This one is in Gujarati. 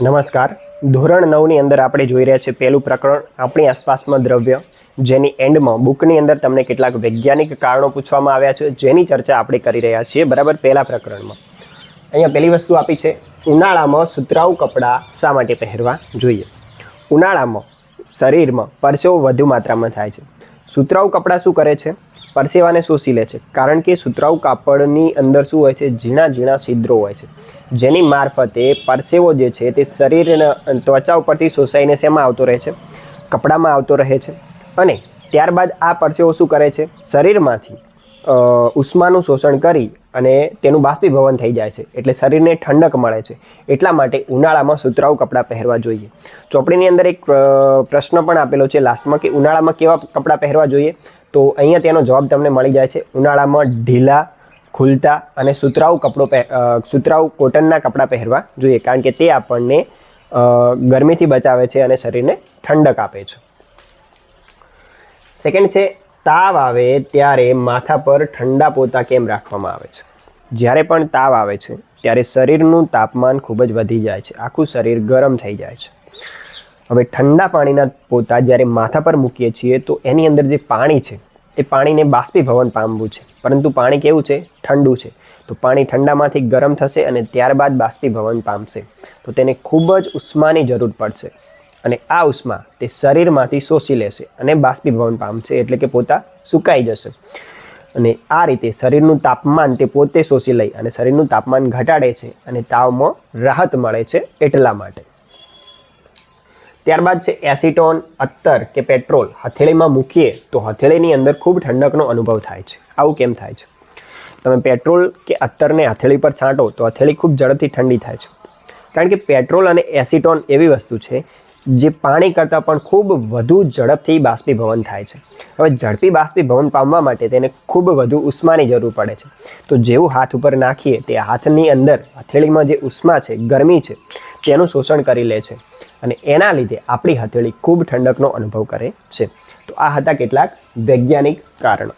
નમસ્કાર. ધોરણ નવની અંદર આપણે જોઈ રહ્યા છીએ પહેલું પ્રકરણ, આપણી આસપાસમાં દ્રવ્ય, જેની એન્ડમાં બુકની અંદર તમને કેટલાક વૈજ્ઞાનિક કારણો પૂછવામાં આવ્યા છે, જેની ચર્ચા આપણે કરી રહ્યા છીએ, બરાબર? પહેલા પ્રકરણમાં. અહીંયા પહેલી વસ્તુ આપી છે, ઉનાળામાં સુતરાઉ કપડાં શા માટે પહેરવા જોઈએ? ઉનાળામાં શરીરમાં પરસેવો વધુ માત્રામાં થાય છે. સુતરાઉ કપડાં શું કરે છે? પરસેવાને શોષી લે છે. કારણ કે સુતરાઉ કાપડની અંદર શું હોય છે? ઝીણા ઝીણા છિદ્રો હોય છે. જેની મારફતે પરસેવો જે છે તે શરીરના ત્વચા ઉપરથી શોષાઈને શેમાં આવતો રહે છે? કપડામાં આવતો રહે છે. અને ત્યારબાદ આ પરસેવો શું કરે છે? શરીરમાંથી ઉષ્માનું શોષણ કરી અને તેનું બાષ્પીભવન થઈ જાય છે. એટલે શરીરને ઠંડક મળે છે. એટલા માટે ઉનાળામાં સુતરાઉ કપડાં પહેરવા જોઈએ. ચોપડીની અંદર એક પ્રશ્ન પણ આપેલો છે લાસ્ટમાં કે ઉનાળામાં કેવા કપડાં પહેરવા જોઈએ? તો અહીંયા તેનો જવાબ તમને મળી જાય છે. ઉનાળામાં ઢીલા, ખુલતા અને સુતરાઉ કપડો સુતરાઉ કોટનના કપડાં પહેરવા જોઈએ. કારણ કે તે આપણને ગરમીથી બચાવે છે અને શરીરને ઠંડક આપે છે. સેકન્ડ છે, તાવ આવે ત્યારે માથા પર ઠંડા પોતા કેમ રાખવામાં આવે છે? જ્યારે પણ તાવ આવે છે, ત્યારે શરીરનું તાપમાન ખૂબ જ વધી જાય છે. આખું શરીર ગરમ થઈ જાય છે. હવે ઠંડા પાણીના પોતા જ્યારે માથા પર મૂકીએ છીએ તો એની અંદર જે પાણી છે, એ પાણીને બાષ્પીભવન પામવું છે. પરંતુ પાણી કેવું છે? ઠંડુ છે. તો પાણી ઠંડામાંથી ગરમ થશે અને ત્યારબાદ બાષ્પીભવન પામશે. તો તેને ખૂબ જ ઉષ્માની જરૂર પડશે. અને આ ઉષ્મા તે શરીરમાંથી શોષી લેશે અને બાષ્પીભવન પામશે એટલે કે પોતા સુકાઈ જશે. અને આ રીતે શરીરનું તાપમાન તે પોતે શોષી લઈ અને શરીરનું તાપમાન ઘટાડે છે અને તાવમાં રાહત મળે છે એટલા માટે. ત્યારબાદ છે એસિટોન, અત્તર કે પેટ્રોલ હથેળીમાં મૂકીએ તો હથેળીની અંદર ખૂબ ઠંડકનો અનુભવ થાય છે. આવું કેમ થાય છે? તમે પેટ્રોલ કે અત્તરને હથેળી પર છાંટો તો હથેળી ખૂબ ઝડપથી ઠંડી થાય છે. કારણ કે પેટ્રોલ અને એસિટોન એવી વસ્તુ છે જે પાણી કરતાં પણ ખૂબ વધુ ઝડપથી બાષ્પીભવન થાય છે. હવે ઝડપી બાષ્પીભવન પામવા માટે તેને ખૂબ વધુ ઉષ્માની જરૂર પડે છે. તો જેવું હાથ ઉપર નાખીએ તે હાથની અંદર હથેળીમાં જે ઉષ્મા છે, ગરમી છે તેનું શોષણ કરી લે છે અને એના લીધે આપણી હથેળી ખૂબ ઠંડકનો અનુભવ કરે છે. તો આ હતા કેટલાક વૈજ્ઞાનિક કારણો.